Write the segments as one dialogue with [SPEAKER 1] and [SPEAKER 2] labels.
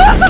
[SPEAKER 1] Ah!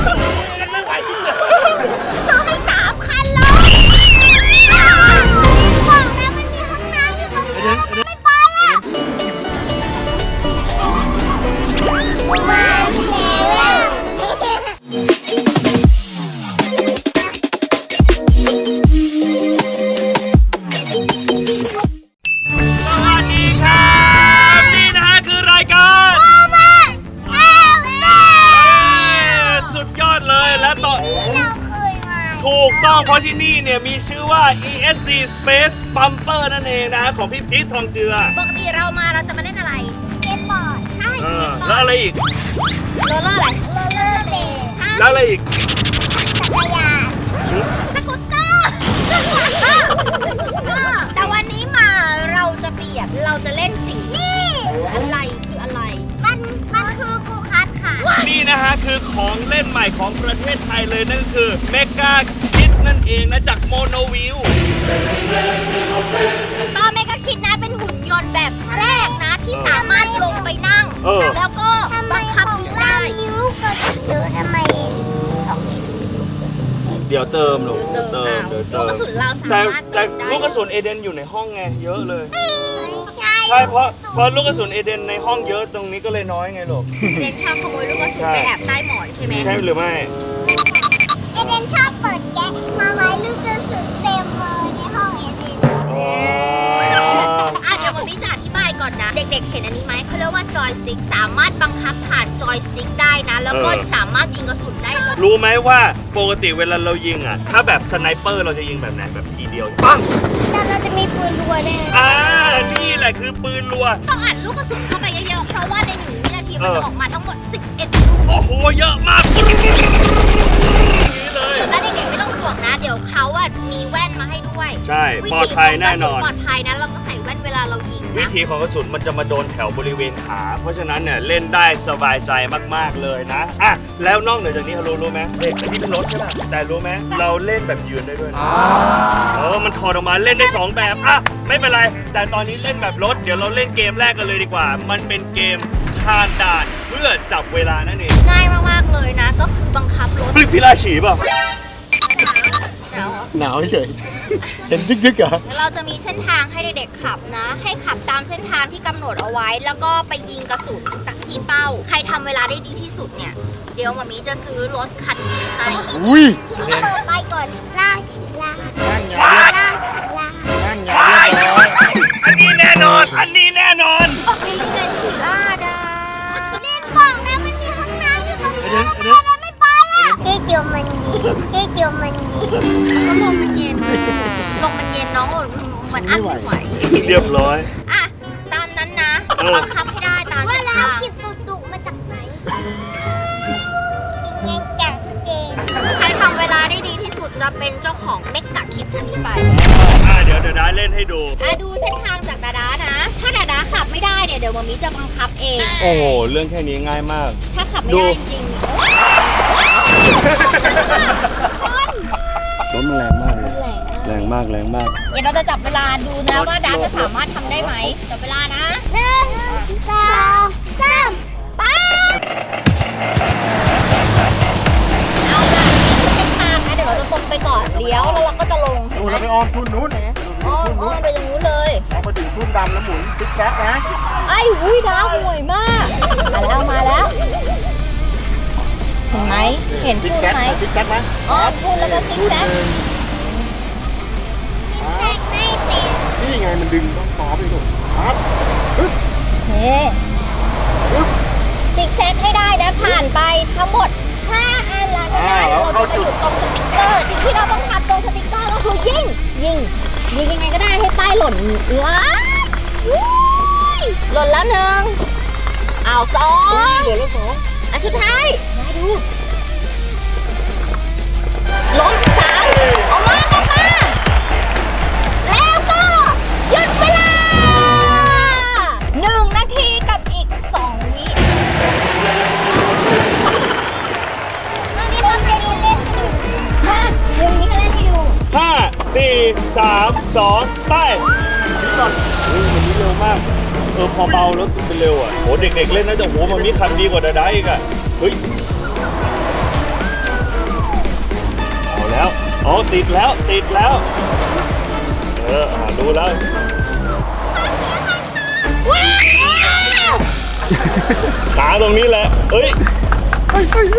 [SPEAKER 1] มีชื่อว่า ESC Space Bumper นั่นเองนะของพี่พีททองเจือ
[SPEAKER 2] ปกติเรามาเราจะมาเล่นอะไรสเก็ตบอร์ดใช่
[SPEAKER 1] เอ
[SPEAKER 2] ส
[SPEAKER 1] อ
[SPEAKER 2] เก็ตบอ
[SPEAKER 1] แล้ว
[SPEAKER 2] ร์ด
[SPEAKER 1] อะไรอีก
[SPEAKER 2] โรลเลอร์อะไรโรลเลอร์เบลใช่
[SPEAKER 1] แล้วอะไรอีก
[SPEAKER 2] จักรยานสกูตเตอร์แต่วันนี้มาเราจะเปลี่ยนเราจะเล่นสิ่งนี้อะไรคืออะไร มันมันคือกูคัสค่ะ
[SPEAKER 1] นี่นะฮะคือของเล่นใหม่ของประเทศไทยเลยนั่นก็คือ Mega Kit นั่นเองนะจากโมโนวิว
[SPEAKER 2] ก็เมกาคิดนะเป็นหุ่นยนต์แบบแรกนะที่สามารถลงไปนั่ง
[SPEAKER 1] เออ
[SPEAKER 2] แล้วก็บังคับได้มีลูกกระสุนทำไมสองชิ้น
[SPEAKER 1] เดี๋ยวเติมลูก
[SPEAKER 2] เติม
[SPEAKER 1] เติม
[SPEAKER 2] เอา
[SPEAKER 1] เดี๋ยว
[SPEAKER 2] ลู
[SPEAKER 1] เติ
[SPEAKER 2] ก
[SPEAKER 1] ม
[SPEAKER 2] กระสุนเราสา
[SPEAKER 1] แต่
[SPEAKER 2] มารถ
[SPEAKER 1] แต่
[SPEAKER 2] ได้
[SPEAKER 1] ลูกกระสุนเอเดนอยู่ในห้องไงเยอะเลย
[SPEAKER 2] ไม่ใช่
[SPEAKER 1] ใช่เพราะเพราะลูกกระสุนเอเดนในห้องเยอะตรงนี้ก็เลยน้อยไงลูก
[SPEAKER 2] เดนชอบขโมยลูกกระสุนไปแอบใต้หมอนใช่ไหม
[SPEAKER 1] ใช่หรือไม่
[SPEAKER 2] เอเดนชอบเปิดแก๊ส มาไว้ลูกกระสุนเต็มเลยในห้องเอเดน
[SPEAKER 1] อ๋อ
[SPEAKER 2] อะเดี๋ยวผมพี่จะอธิบายก่อนนะ เด็กๆ เห็นอันนี้ไหมเขาเรียกว่าจอยสติ๊กสามารถบังคับผ่านจอยสติ๊กได้นะ แล้วก็สามารถยิงกระสุนได้เลย
[SPEAKER 1] รู้ไหมว่าปกติเวลาเรายิงอะ ถ้าแบบสไนเปอร์เราจะยิงแบบไหนแบบทีเดียวปัง
[SPEAKER 2] แต่เราจะมีปืนรัวด้วย
[SPEAKER 1] อ่านี่แหละคือปืนรัว
[SPEAKER 2] ต้องอัดลูกกระสุนเข้าไปเยอะๆ เพราะว่าในหนึ่งวินาทีมัน
[SPEAKER 1] เออ
[SPEAKER 2] จะออกมาทั้งหมด 11ลูก
[SPEAKER 1] โอ้โหเยอะมากนี่เลย
[SPEAKER 2] และเด็กๆไม่ต้องห่ วงนะ เดี๋ยวเขาอะมีแว่นมาให้ด้วย
[SPEAKER 1] ใช่ปลอดภัยแน่นอน
[SPEAKER 2] วิธีขงกระสุปลอดภัยนะเราก็ใส่แว่นเวลาเรายิง
[SPEAKER 1] วิ
[SPEAKER 2] นะ
[SPEAKER 1] ธีของกระสุนมันจะมาโดนแถวบริเวณขา เพราะฉะนั้นเนี่ยเล่นได้สบายใจมากๆเลยนะอะแล้วนอกเหนือจากนี้รู้รู้ไหมเด็กอันนี้เป็นรถใช่ไหมแต่รู้ไหมเราเล่นแบบยืนได้ด้วยนะเออมันถอดออกมาเล่นได้สองแบบอะไม่เป็นไร แต่ตอนนี้เล่นแบบรถเดี๋ยวเราเล่นเกมแรกกันเลยดีกว่า มันเป็นเกมคานด่านเพื่อจับเวลานั่นเอง
[SPEAKER 2] ง่ายมากๆเลยนะ ก็คือบังคับรถ
[SPEAKER 1] เฮ้ยพี่ราฉีเปล่ะ
[SPEAKER 2] เดี๋ยว
[SPEAKER 3] หนาวเฉย เห็นยึกๆเหรอ
[SPEAKER 2] เราจะมีเส้นทางให้เด็กๆขับนะ ให้ขับตามเส้นทางที่กำหนดเอาไว้ แล้วก็ไปยิงกระสุนตักที่เป้า ใครทำเวลาได้ดีที่สุดเนี่ย เดี๋ยวมามีจะซื้อรถคันนี้ให้
[SPEAKER 3] อุ้ย
[SPEAKER 2] ไปก่อนล่าชิลา
[SPEAKER 3] นั่นไง
[SPEAKER 2] ล่าชิลา
[SPEAKER 3] อั้
[SPEAKER 1] น
[SPEAKER 2] ไม่ไหว
[SPEAKER 1] เรียบร้อย
[SPEAKER 2] อะ ตามนั้นนะ
[SPEAKER 1] เออ
[SPEAKER 2] บังคับให้ได้ตามเส้นทางคิดตุตุมาจากไหนเงี้ยแกะเจนใครทำเวลาได้ดีที่สุดจะเป็นเจ้าของเมกกะคิดอันนี้ไป
[SPEAKER 1] อะเดี๋ยวเดี๋ยวได้เล่นให้ดู
[SPEAKER 2] อะดูเส้นทางจากดาดานะ ถ้าดาดาขับไม่ได้เนี่ยเดี๋ยวมามิจะบังคับเอง
[SPEAKER 1] โอ้โหเรื่องแค่นี้ง่ายมาก
[SPEAKER 2] ถ้าขับไม่
[SPEAKER 1] ดู
[SPEAKER 2] ได้จริง
[SPEAKER 3] รถมันแรงมากเลย แรงมากแรงมาก
[SPEAKER 2] เดี๋ยวเราจะจับเวลาดูนะว่าดาจะสามารถทำได้ไหมจับเวลานะหนึ่งสองสามไปเอาล่ะเส้นทางนะเดี๋ยวเราจะตรงไปก่อนเลี้ยวแล้วเราก็จะลง
[SPEAKER 3] ดูเราไปออมทุนนู้น
[SPEAKER 2] อ้อมอ้อมไปตรงนู้นเลย
[SPEAKER 3] เอาไปถึงทุนดำแล้วหมุนติ๊กแท็กนะ
[SPEAKER 2] ไอ้หุ้ยดาวห่วยมากมาแล้วมาแล้วเห็นไหมเห็น
[SPEAKER 3] ติ๊ก
[SPEAKER 2] พุ่ง
[SPEAKER 3] แท็ก
[SPEAKER 2] ไหม
[SPEAKER 3] ติ๊กแท็กไหม
[SPEAKER 2] อ๋อพุ่งแล้วก็ติ๊กแท็ก
[SPEAKER 3] นี่ไงมันดึงต้องต่อไปลูกครับ
[SPEAKER 2] เฮ้ติ๊กแท็กให้ได้นะผ่านไปทั้งหมด 5 อันแล้วก็ได้เราจะไปอยู่ตรงสติ๊กเกอร์สิ่งที่เราต้องทำตรงสติ๊กเกอร์ก็คือยิงยิงยิงยังไงก็ได้ให้ป้ายหล่นว้าวอุ้ยหล่นแล้วหนึ่งเอาสอง
[SPEAKER 3] เดี๋ยวแล้วสอง
[SPEAKER 2] อันสุดท้ายมาดูล้มสามออาออกมา สี่
[SPEAKER 1] สามสองไปนี่ก่อนเฮ้ยมันนี้เร็วมาก เออพอเบาแล้วเป็นเร็วอะโหเด็กๆเล่นน่าจะโหมันมีขับดีกว่าดาดาอีกอะเฮ้ยอ๋อติดแล้วติดแล้ว เอออ่าดูแล้ว
[SPEAKER 2] ว้าว
[SPEAKER 1] ขาตรงนี้แหละเอ้ย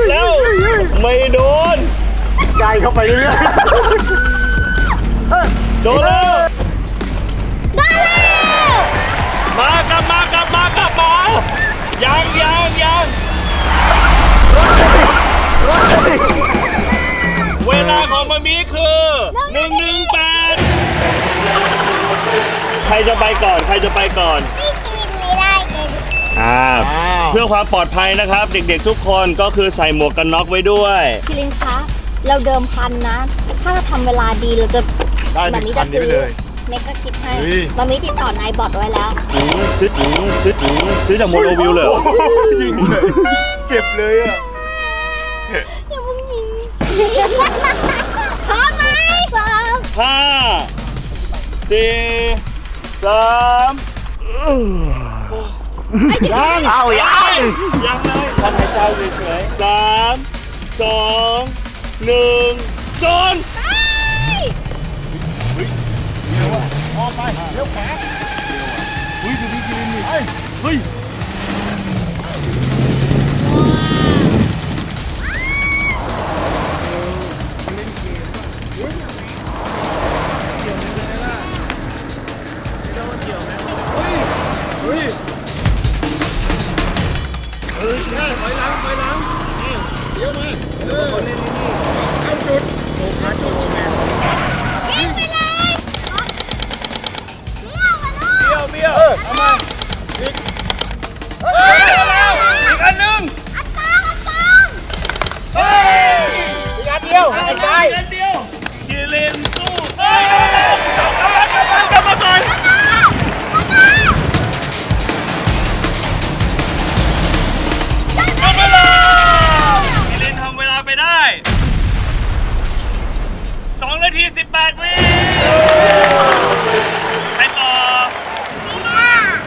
[SPEAKER 1] แล้วไม่โดน
[SPEAKER 3] ไกลเข้าไปเรื่อย
[SPEAKER 1] โดนแล้ว
[SPEAKER 2] ได้แล้ว
[SPEAKER 1] มากลับมากลับมากลับมายังยังยังเวลาของมามีคือหนึ่งหนึ่งแปดใครจะไปก่อน ใครจะไปก่อ
[SPEAKER 2] น
[SPEAKER 1] อ่าเพื่อความปลอดภัยนะครับ เด็กๆทุกคนก็คือใส่หมวกกันน็อกไว้ด้วย
[SPEAKER 2] พี่ลินคะ เราเดิมพันนะ ถ้าเราทำเวลาดีเราจะ
[SPEAKER 3] ได้ห
[SPEAKER 2] แบบ
[SPEAKER 3] นึ่ง
[SPEAKER 2] นี้
[SPEAKER 3] พั
[SPEAKER 2] จะ
[SPEAKER 3] นนี้
[SPEAKER 2] ซื้อ
[SPEAKER 3] ไปเลย
[SPEAKER 2] เมกก็คิดให้
[SPEAKER 3] เฮ้ย
[SPEAKER 2] มามีติดต่อนายบอดไว้แล้ว
[SPEAKER 1] อืมซื้ออืมซื้ออืมซื้อจากโมโนวิวเลยเหรอ
[SPEAKER 3] ยิงเลยเจ็บเลยอะ
[SPEAKER 2] อย่าเพิ่งยิงพร้อมไหมพร้อม
[SPEAKER 1] ห้าสี่สามยังเอายังยังเลยทำหายใจเฉยๆสามสองหนึ่งศูนย์
[SPEAKER 3] เฮ้ยดูพี่กินนี่เฮ้ย
[SPEAKER 1] เบี้ยวเบี้ยวเอามาอีกเฮ้ยแล้วอีกอันหนึ่ง
[SPEAKER 2] อันกลางอันกลาง
[SPEAKER 1] เฮ้ย
[SPEAKER 3] อีกอันเดียว
[SPEAKER 1] เอา
[SPEAKER 3] ไม่
[SPEAKER 1] ใช่
[SPEAKER 3] ใช่
[SPEAKER 1] อันเดียวกิเลนสู้เฮ้ยกลับมากลับมากลับมาก่อนทำเวลากิเลนทำเวลาไปได้2นาที 18วิไปต่อ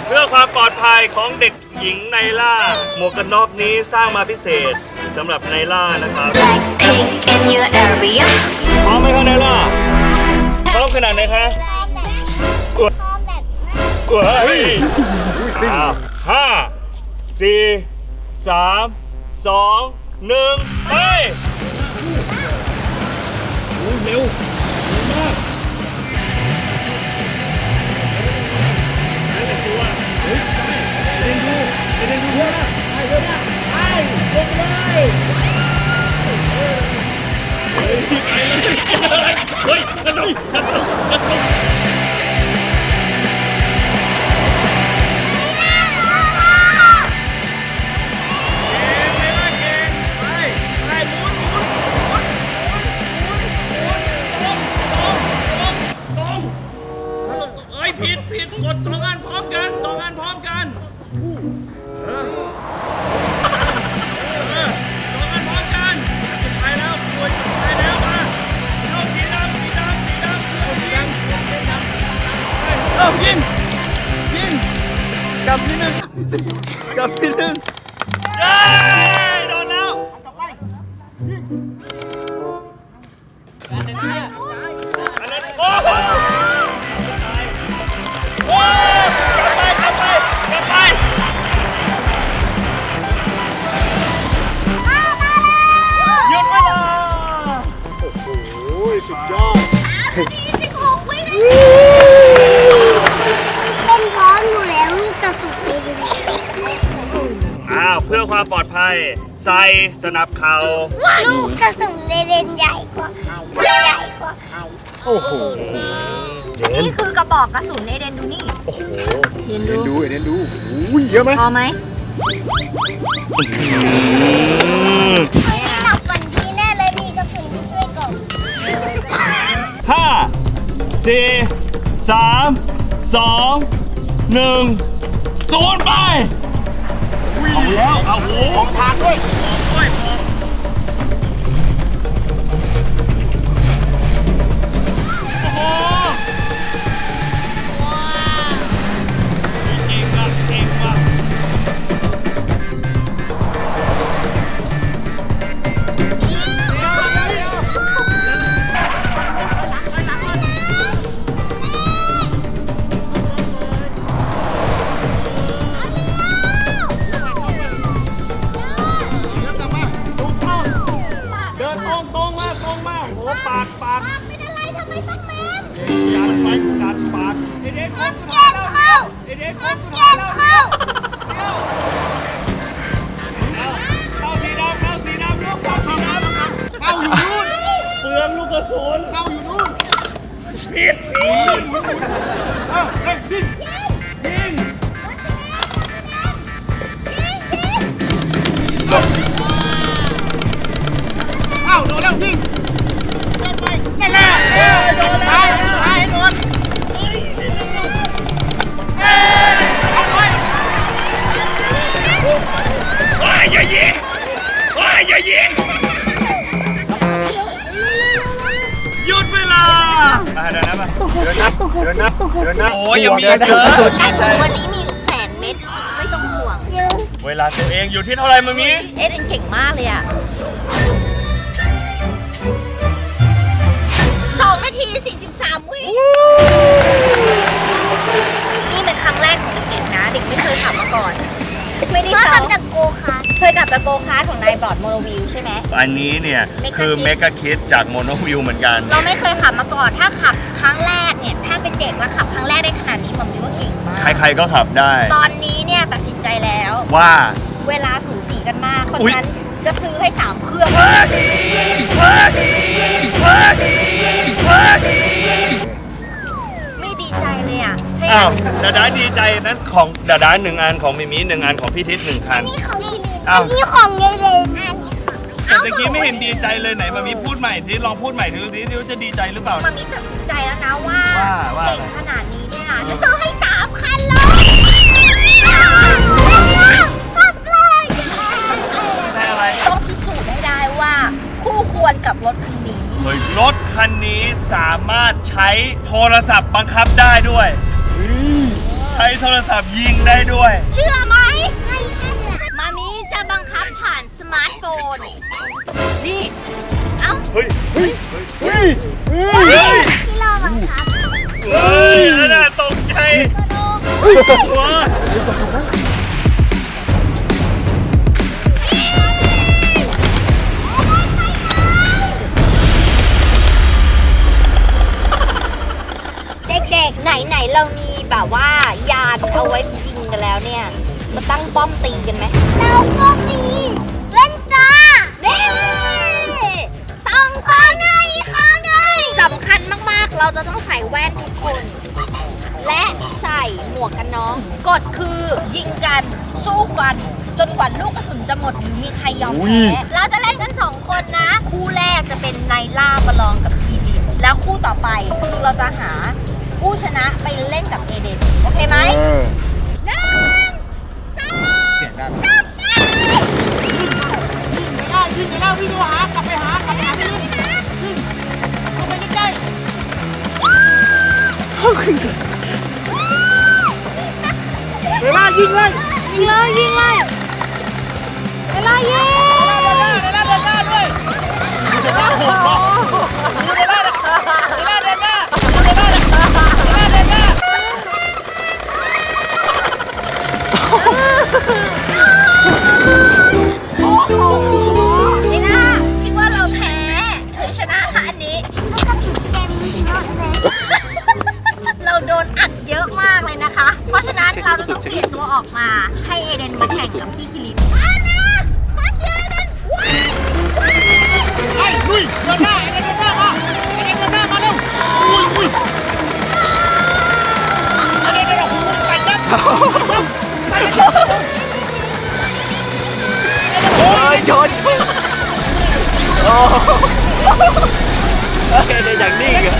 [SPEAKER 1] เพื่อความปลอดภัย ของเด็กหญิงไนล่า หมวกกันน็อกนี้สร้างมาพิเศษสำหรับไนล่านะครับ
[SPEAKER 4] Blackpink in your area.
[SPEAKER 1] พร้อมไหมคะไนล่าพร้อมขนาดไหนคะ
[SPEAKER 2] พร้อมแบบ
[SPEAKER 1] เฮ้ยอ้าวห้าสี่สามสองหนึ่งไปเร็ว ผิดผิดกดสองอันพร้อมกันสองอันพร้อมกันเออเออสองอันพร้อมกันสุดท้ายแล้วตัวสุดท้ายแล้วมาเอาสีดำสีดำสีดำเอาสีดำเอายิงยิง
[SPEAKER 3] กับพี่หนึ่งกับพี่หนึ่ง
[SPEAKER 1] เย้โดนแล้ว ไปกลับไปกลับไปหยุดเวลา
[SPEAKER 3] โอ้ยสุดยอด
[SPEAKER 2] สิบหกวินาทีเป็นพร้อมอยู่แล้วลูกกระสุนเลย
[SPEAKER 1] อ้าวเพื่อความปลอดภัย ใส่สนับเข่า
[SPEAKER 2] ลูกกระสุนเรนใหญ่กว่าใครใหญ่กว่าใคร
[SPEAKER 3] โอ้โห
[SPEAKER 2] นี่คือกระบอกกระสุนเอเดนดูนี่
[SPEAKER 1] โอ้โห
[SPEAKER 2] เรียน
[SPEAKER 3] เอ็น
[SPEAKER 2] ดู
[SPEAKER 3] ดู เอ็นดูอุ้ยเยอะไหม
[SPEAKER 2] พอไหม
[SPEAKER 1] อืม
[SPEAKER 2] ไม่หนักกว่านี้แน่เลยมีกระสุนช่วยกบ
[SPEAKER 1] ห้าสี่สามสองหนึ่งศูนย์ไป เอาแล้วเอาโอ้โหทางด้วยด้วยโอ้ Yes, I'm ยอย่า
[SPEAKER 3] ยิง
[SPEAKER 2] ห
[SPEAKER 3] ยุด
[SPEAKER 1] เวลามาเดี๋ยวนะมา
[SPEAKER 3] เดินนับเดินนับเดินนับ
[SPEAKER 1] โอ้ยยังมีอีกเยอะ
[SPEAKER 2] ไอ้สองวันนี้มีอยู่แสนเม็ดไม่ต้องห่วง
[SPEAKER 1] เวลาตัวเองอยู่ที่เท่าไหร่มามี
[SPEAKER 2] เอ็ดเก่งมากเลยอะาร์เคยขับแต่โกคาร์ของนายบอร์ดโมโนวิวใช่ไหม
[SPEAKER 1] อันนี้เนี่ย
[SPEAKER 2] Mega
[SPEAKER 1] คือ
[SPEAKER 2] Kit
[SPEAKER 1] เมกะคิดจากโมโนวิวเหมือนกัน
[SPEAKER 2] เราไม่เคยขับมาก่อน ถ้าขับครั้งแรกเนี่ย ถ้าเป็นเด็กแล้วขับครั้งแรกได้ขนาดนี้มัมมี่ว่าเก่งมาก
[SPEAKER 1] ใครๆก็ขับได้
[SPEAKER 2] ตอนนี้เนี่ยตัดสินใจแล้ว
[SPEAKER 1] ว่า
[SPEAKER 2] เวลาสูสีกันมาก เพราะ
[SPEAKER 1] อุ๊ย
[SPEAKER 2] ฉะนั้นจะซื้อให้สามเครื่อง ไม่ดีใจเลยอะใช่ไหม
[SPEAKER 1] อ้าวดาดาดีใจนั้นของดาดาหนึ่งอันของมิมิหนึ่งอันของพี่ทิศหนึ่งคัน
[SPEAKER 2] นี่ของคิริน
[SPEAKER 1] อ้าว
[SPEAKER 2] นี่ของเยเลนอันนี้
[SPEAKER 1] แต่ตะกี้ไม่เห็นดีใจเลยไหนมามีพูดใหม่ที่ลองพูดใหม่ดูดิดิว่าจะดีใจหรือเปล่า
[SPEAKER 2] มามีตัดสินใจแล้วนะว่า
[SPEAKER 1] ว่าว่า
[SPEAKER 2] เก่งขนาดนี้เนี่ยนะจะซื้อให้สามคันเลยขับเลย
[SPEAKER 1] ได้อะไร
[SPEAKER 2] ต้องพิสูจน์ให้ได้ว่า คู่ควรกับรถคันนี้
[SPEAKER 1] เฮ้ยรถคันนี้สามารถใช้โทรศัพท์บังคับได้ด้วย ใช้โทรศัพท์ยิงได้ด้วย
[SPEAKER 2] เชื่อไหมมามีจะบังคับผ่านส มาร์ทโฟน นี่ เอ้า
[SPEAKER 1] เฮ้ย เฮ้ย
[SPEAKER 3] เฮ้ย เฮ้ย
[SPEAKER 2] ที่เราบังคับ
[SPEAKER 1] เฮ้ยนั่นน่ะตกใจว้า
[SPEAKER 2] เด็กๆ ไหนๆ เรามีแบบว่ายานเอาไว้ยิงกันแล้วเนี่ย มาตั้งป้อมตีกันไหม เราก็มี เราจะต้องใส่แว่นทุกคน และใส่หมวกกันน็อกกฎคือยิงกันสู้กัน จนกว่าลูกกระสุนจะหมดหรือมีใครยอมแพ้ เราจะเล่นกันสองคนนะ คู่แรกจะเป็นไนล่าประลองกับทีดิมแล้วคู่ต่อไปคือเราจะหาผู้ชนะไปเล่นกับเอเดนโอเคไหม
[SPEAKER 3] เออ เวลายิงเลย
[SPEAKER 2] ยิงเลยยิงเลยเวลายิง
[SPEAKER 3] เวลาเดินหน้าด้วยเวลาหกล้อเวลาเดินหน้าเวลาเดินหน้าเวลาเดินหน้าเวลาเดินหน้า
[SPEAKER 2] เราจะต้องเปลี่ยนตัวออกมาให้เอเดนมาแข่งกับพี่คิรินเอานะขอเชียร์กันว้ายว้าย
[SPEAKER 3] ไอ้ลุยเดินหน้าไอ้เดินหน้ามาไอ้เดินหน้ามาเร็วอุ้ยอุ้ยไอ้เดินหน้าหูใส่ยับโอ้ยชน
[SPEAKER 1] แกจะอย่างนี้เหรอ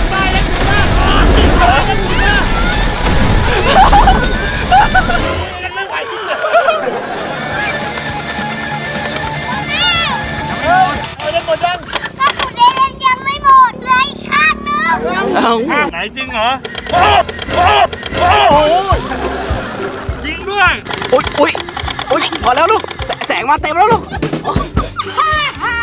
[SPEAKER 3] เอาเล่นหมดยัง
[SPEAKER 2] กระสุนเอเดนยังไม่หมดเลยอีกข้างหนึง
[SPEAKER 1] ไหนจริงเหรอ โอ้โอ้โอ้ยิงด้วย
[SPEAKER 5] อุ๊ยอุ๊ยอุ๊ยพอแล้วลูกแสแสงมาเต็มแล้วลูก
[SPEAKER 2] วัน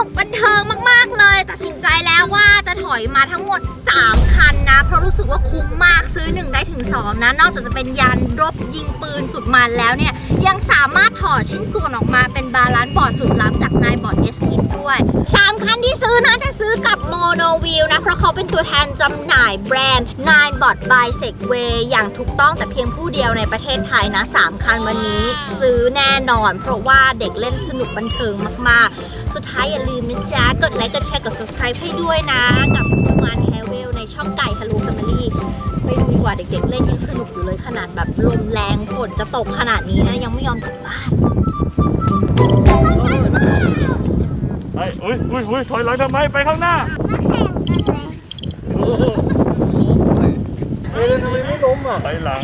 [SPEAKER 2] สนุกบันเทิงมาก ๆ เลย ตัดสินใจแล้วว่าจะถอยมาทั้งหมด 3 คันนะ เพราะรู้สึกว่าคุ้มมากซื้อ 1 ได้ถึง 2 นะ นอกจากจะเป็นยานรบยิงปืนสุดมันแล้วเนี่ย ยังสามารถถอดชิ้นส่วนออกมาเป็นบาลานซ์บอร์ดสุดล้ำจากนายบอร์ดเอสคิดด้วย 3 คันที่ซื้อนะจะซื้อกับโมโนวิลนะ เพราะเขาเป็นตัวแทนจำหน่ายแบรนด์ Nine b o t by Segway อย่างถูกต้องแต่เพียงผู้เดียวในประเทศไทยนะ 3 คันวันนี้ซื้อแน่นอน เพราะว่าเด็กเล่นสนุกบันเทิงมากๆสุดท้าย อย่าลืมนะจ๊ะ กดไลค์ กดแชร์ กด subscribe ให้ด้วยนะ กับมันแฮเวลในช่องไก่ฮัลโหลแฟมิลี่ไปดูดีกว่าเด็กๆ เล่นยังสนุกอยู่เลยขนาดแบบลมแรงฝนจะตกขนาดนี้นะ ยังไม่ยอมกลับบ้าน
[SPEAKER 1] ไอ้อุ้ยอุ้ยอุ้ยถอยหลังทำไม ไปข้างหน้า โอ้โหเฮ้ยทำไมไม่ล้มอะไปหลัง